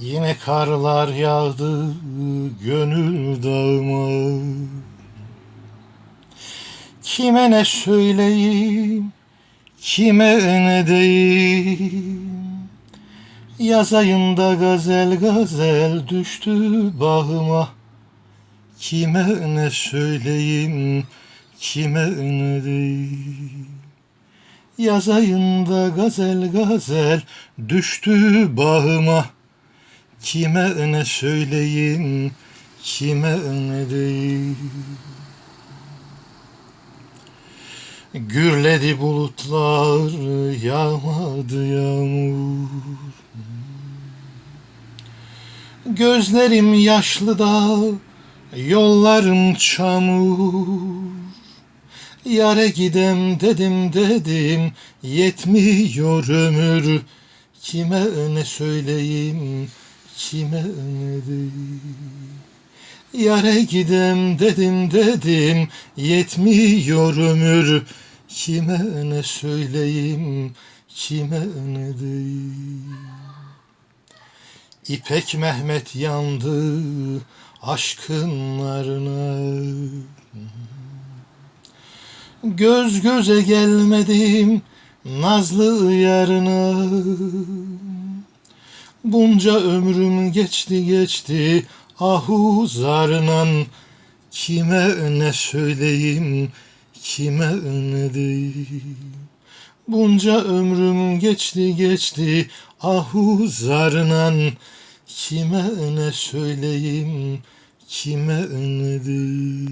Yine karlar yağdı gönül dağıma. Kime ne söyleyeyim, kime ne deyim Yaz ayında gazel gazel düştü bağıma. Kime ne söyleyeyim, kime ne deyim Yaz ayında gazel gazel düştü bağıma Kime ne söyleyeyim, kime ne deyim Gürledi bulutlar, yağmadı yağmur. Gözlerim yaşlı da, yollarım çamur. Yare gidem dedim dedim, yetmiyor ömür. Kime ne söyleyeyim, kime ne diyeyim Yare gidem dedim dedim, yetmiyor ömür. Kime ne söyleyeyim, kime ne diyeyim İpek Mehmet yandı aşkın narına Göz göze gelmedim nazlı yarına Bunca ömrüm geçti geçti ahu zarınan Kime ne söyleyeyim kime ne diyeyim Bunca ömrüm geçti geçti ahu zarınan Kime ne söyleyeyim kime ne diyeyim